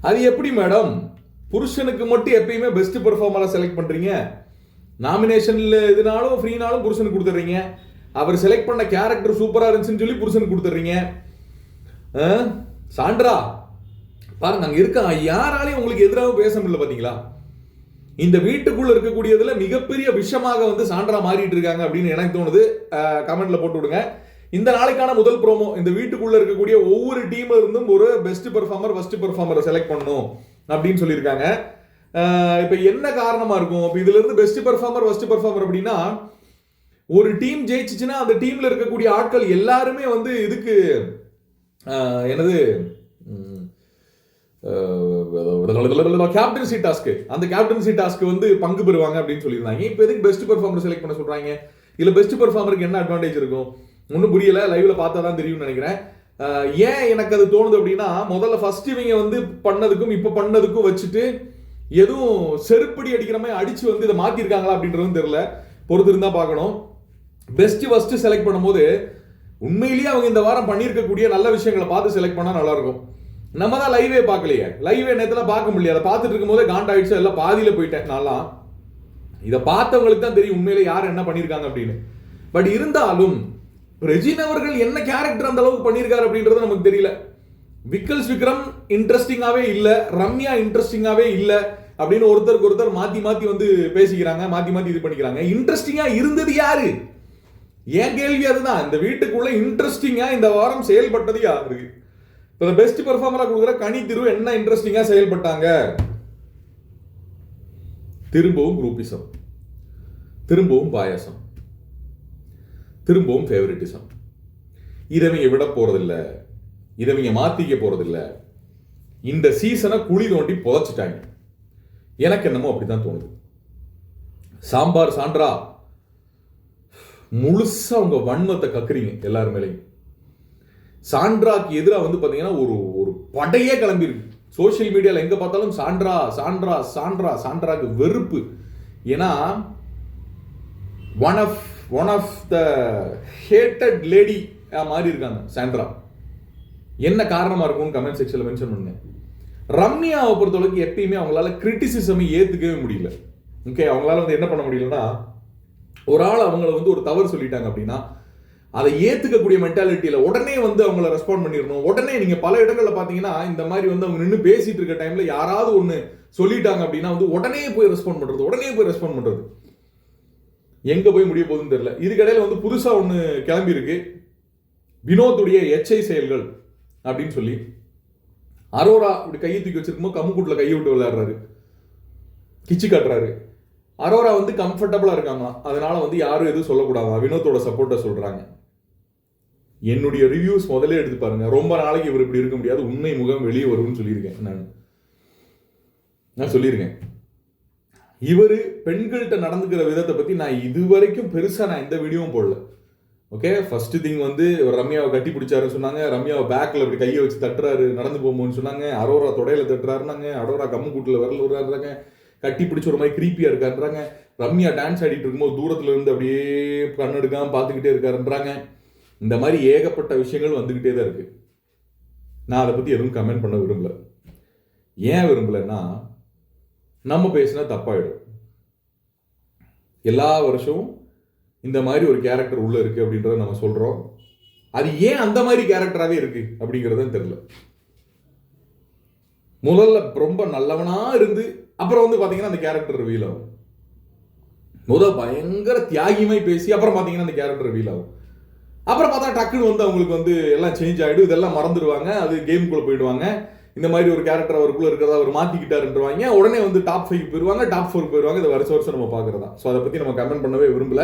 அது எப்படி மேடம்? புருஷனுக்கு மட்டும் எப்பயுமே பெஸ்ட் பெர்ஃபார்மரா செலக்ட் பண்ணுறீங்க நாமினேஷனில் எதுனாலும் ஃப்ரீனாலும் புருஷனுக்கு கொடுத்துட்றீங்க. அவர் செலக்ட் பண்ண கேரக்டர் சூப்பராக இருந்துச்சுன்னு சொல்லி புருஷனுக்கு கொடுத்துட்றீங்க. ஆ? சாண்ட்ரா பாருங்க அங்கே இருக்க? யாராலையும் உங்களுக்கு எதிராக பேச முடியல பார்த்தீங்களா இந்த வீட்டுக்குள்ள இருக்கக்கூடியதுல மிகப்பெரிய விஷமாக வந்து சான்றா மாறிட்டு இருக்காங்க அப்படின்னு எனக்கு தோணுது. கமெண்ட்ல போட்டு விடுங்க. இந்த நாளைக்கான முதல் ப்ரோமோ இந்த வீட்டுக்குள்ள இருக்கக்கூடிய ஒவ்வொரு டீம்ல இருந்தும் ஒரு பெஸ்ட் பெர்ஃபார்மர் ஃபர்ஸ்ட் பெர்ஃபார்மரை செலக்ட் பண்ணணும் அப்படின்னு சொல்லியிருக்காங்க. இப்போ என்ன காரணமா இருக்கும்? இப்போ இதுல இருந்து பெஸ்ட் பெர்ஃபார்மர் ஃபர்ஸ்ட் பெர்ஃபார்மர் அப்படின்னா ஒரு டீம் ஜெயிச்சுச்சுன்னா அந்த டீம்ல இருக்கக்கூடிய ஆட்கள் எல்லாருமே வந்து இதுக்கு எனது என்னது கேப்டன்சி டாஸ்க்கு அந்த கேப்டன்சி டாஸ்க்கு வந்து பங்கு பெறுவாங்க அப்படின்னு சொல்லியிருந்தாங்க. இப்போ எதுக்கு பெஸ்ட் பெர்ஃபார்மர் செலக்ட் பண்ண சொல்றாங்க? இதுல பெஸ்ட் பெர்ஃபார்மருக்கு என்ன அட்வான்டேஜ் இருக்கும்? ஒன்றும் புரியல லைவ்ல பார்த்தா தான் தெரியும்னு நினைக்கிறேன். ஏன் எனக்கு அது தோணுது அப்படின்னா முதல்ல ஃபர்ஸ்ட் இவங்க வந்து பண்ணதுக்கும் இப்போ பண்ணதுக்கும் வச்சுட்டு எதுவும் செருப்படி அடிக்கிற மாதிரி அடிச்சு வந்து இதை மாத்திருக்காங்களா அப்படின்றதும் தெரியல. பொறுத்து இருந்தா பார்க்கணும். பெஸ்ட் ஃபர்ஸ்ட் செலக்ட் பண்ணும்போது உண்மையிலேயே அவங்க இந்த வாரம் பண்ணியிருக்கக்கூடிய நல்ல விஷயங்களை பார்த்து செலக்ட் பண்ணால் நல்லாயிருக்கும். நம்ம தான் லைவே பார்க்கலையே. லைவே நேரத்தில் பார்க்க முடியல. அதை பார்த்துட்டு இருக்கும்போதே காண்டாயிடுச்சு. எல்லாம் பாதியில் போயிட்டேன் நான்லாம். இதை பார்த்தவங்களுக்கு தான் தெரியும் உண்மையில யார் என்ன பண்ணியிருக்காங்க அப்படின்னு. பட் இருந்தாலும் ரெஜின் அவர்கள் என்ன கேரக்டர் அந்த அளவுக்கு பண்ணியிருக்காரு அப்படின்றது நமக்கு தெரியல. விக்கல்ஸ் விக்ரம் இன்ட்ரெஸ்டிங்காகவே இல்லை ரம்யா இன்ட்ரெஸ்டிங்காகவே இல்லை அப்படின்னு ஒருத்தருக்கு ஒருத்தர் மாற்றி மாற்றி வந்து பேசிக்கிறாங்க மாற்றி மாற்றி இது பண்ணிக்கிறாங்க. இன்ட்ரெஸ்டிங்காக இருந்தது யாரு? என் கேள்வி அதுதான். இந்த வீட்டுக்குள்ள இன்ட்ரெஸ்டிங்காக இந்த வாரம் செயல்பட்டது யாரு? இப்போ பெஸ்ட் பெர்ஃபார்மராக கொடுக்குற கனி திரு என்ன இன்ட்ரெஸ்டிங்காக செயல்பட்டாங்க? திரும்பவும் குரூப்பிசம் திரும்பவும் பாயாசம். திரும்பவும் ஃபேவரட்டிசம் இதவங்க விட போகிறதில்ல இதவங்க மாற்றிக்க போகிறதில்ல இந்த சீசனை குழி தோண்டி புதைச்சிட்டாங்க. எனக்கு என்னமோ அப்படி தான் தோணுது. சாம்பார் சான்றா? முழுசாக அவங்க வன்மத்தை கக்குறீங்க எல்லார் மேலேயும். சாண்ட்ராக்கு எதிராக வந்து பார்த்தீங்கன்னா ஒரு ஒரு படையே கிளம்பியிருக்கு. சோஷியல் மீடியாவில் எங்கே பார்த்தாலும் சாண்ட்ரா சாண்ட்ரா சாண்ட்ரா சாண்ட்ராக்கு வெறுப்பு. ஏன்னா one of one of the hated lady மாறி இருக்காங்க சாண்ட்ரா என்ன காரணமாக இருக்கும்னு கமெண்ட் செக்ஷனில் மென்ஷன் பண்ணுங்க. ரம்யாவை பொறுத்தளவுக்கு எப்பயுமே அவங்களால கிரிட்டிசிசமை ஏற்றுக்கவே முடியல. ஓகே அவங்களால வந்து என்ன பண்ண முடியலன்னா ஒரு ஆள் அவங்கள வந்து ஒரு தவறு சொல்லிட்டாங்க அப்படின்னா அதை ஏற்றுக்கக்கூடிய மென்டாலிட்டியில் உடனே வந்து அவங்கள ரெஸ்பாண்ட் பண்ணிடணும். உடனே நீங்கள் பல இடங்களில் பார்த்தீங்கன்னா இந்த மாதிரி வந்து அவங்க நின்று பேசிட்டு இருக்க டைமில் யாராவது ஒன்று சொல்லிட்டாங்க அப்படின்னா வந்து உடனே போய் ரெஸ்பாண்ட் பண்ணுறது உடனே போய் ரெஸ்பாண்ட் பண்ணுறது எங்கே போய் முடிய போகுதுன்னு தெரில இதுக்கடையில் வந்து புதுசாக ஒன்று கிளம்பியிருக்கு. வினோத்துடைய எச்சை செயல்கள் அப்படின்னு சொல்லி. அரோரா இப்படி கையை தூக்கி வச்சிருக்கும்போது கம்முக்கூட்டில் கையை விட்டு விளையாடுறாரு. கிச்சு காட்டுறாரு. அரோரா வந்து கம்ஃபர்டபுளாக இருக்காங்களாம் அதனால வந்து யாரும் எதுவும் சொல்லக்கூடாதா? வினோத்தோட சப்போர்ட்டை சொல்கிறாங்க என்னுடைய ரிவ்யூஸ் முதல்ல எடுத்து பாருங்க. ரொம்ப நாளைக்கு இவர் இப்படி இருக்க முடியாது. உண்மை முகம் வெளியே வரும்னு சொல்லியிருக்கேன். நான். நான் சொல்லியிருக்கேன். இவர் பெண்கள்கிட்ட நடந்துக்கிற விதத்தை பற்றி நான் இதுவரைக்கும் பெருசாக நான் எந்த வீடியோவும் போடல. ஓகே ஃபர்ஸ்ட் திங் வந்து இவர் ரம்யாவை கட்டி பிடிச்சாருன்னு சொன்னாங்க. ரம்யாவை பேக்கில் இப்படி கையை வச்சு தட்டுறாரு நடந்து போகும்போதுன்னு சொன்னாங்க. அரோரா தொடையில தட்டுறாருனாங்க அரோரா கம்மு கூட்டில் விரல் விடுறாருங்க கட்டி பிடிச்ச ஒரு மாதிரி க்ரீப்பியாக இருக்காருன்றாங்க. ரம்யா டான்ஸ் ஆடிட்டு இருக்கும்போது தூரத்தில் இருந்து அப்படியே கண்ணெடுக்காம பார்த்துக்கிட்டே இருக்காருன்றாங்க. இந்த மாதிரி ஏகப்பட்ட விஷயங்கள் வந்துக்கிட்டே தான் இருக்குது நான் அதை பற்றி எதுவும் கமெண்ட் பண்ண விரும்பலை. ஏன் விரும்பலன்னா நம்ம பேசினா தப்பாயிடும். எல்லா வருஷமும் இந்த மாதிரி ஒரு கேரக்டர் உள்ளே இருக்கு அப்படின்றத நம்ம சொல்கிறோம் அது ஏன் அந்த மாதிரி கேரக்டராகவே இருக்குது அப்படிங்கிறது தெரியல. முதல்ல ரொம்ப நல்லவனாக இருந்து அப்புறம் வந்து பார்த்தீங்கன்னா அந்த கேரக்டர் ரிவீல் ஆகும். முதல் பயங்கர தியாகிமாய் பேசி அப்புறம் பார்த்தீங்கன்னா அந்த கேரக்டர் ரிவீல் ஆகும். அப்புறம் பார்த்தா டக்குன்னு வந்து அவங்களுக்கு வந்து எல்லாம் சேஞ்ச் ஆகிடும் இதெல்லாம் மறந்துடுவாங்க. அது கேம்குள்ளே போயிடுவாங்க. இந்த மாதிரி ஒரு கேரக்டர் அவருக்குள்ள இருக்கிறதா அவர் மாத்திக்கிட்டாருன்றவாங்க உடனே வந்து டாப் ஃபைவ் போயிருவாங்க டாப் ஃபோர் போயிருவாங்க. இதை வருஷம் வருஷம் நம்ம பார்க்கறதா. ஸோ அதை பத்தி நம்ம கமெண்ட் பண்ணவே விரும்பல.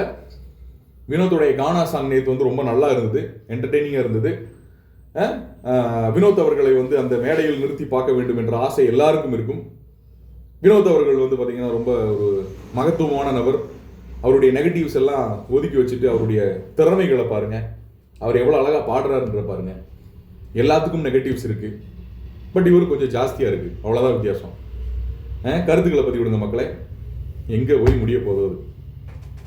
வினோத்துடைய கானா சாங் நேத்து வந்து ரொம்ப நல்லா இருந்தது என்டர்டெய்னிங்காக இருந்தது. வினோத் அவர்களை வந்து அந்த மேடையில் நிறுத்தி பார்க்க வேண்டும் என்ற ஆசை எல்லாருக்கும் இருக்கும். வினோத் அவர்கள் வந்து பார்த்தீங்கன்னா ரொம்ப ஒரு மகத்துவமான நபர். அவருடைய நெகட்டிவ்ஸ் எல்லாம் ஒதுக்கி வச்சுட்டு அவருடைய திறமைகளை பாருங்கள் அவர் எவ்வளோ அழகாக பாடுறாருன்ற பாருங்கள் எல்லாத்துக்கும் நெகட்டிவ்ஸ் இருக்குது பட் இவர் கொஞ்சம் ஜாஸ்தியாக இருக்குது அவ்வளோதான் வித்தியாசம். கருத்துக்களை பற்றி விடுங்க மக்களை. எங்கே போய் முடிய போகுது? அது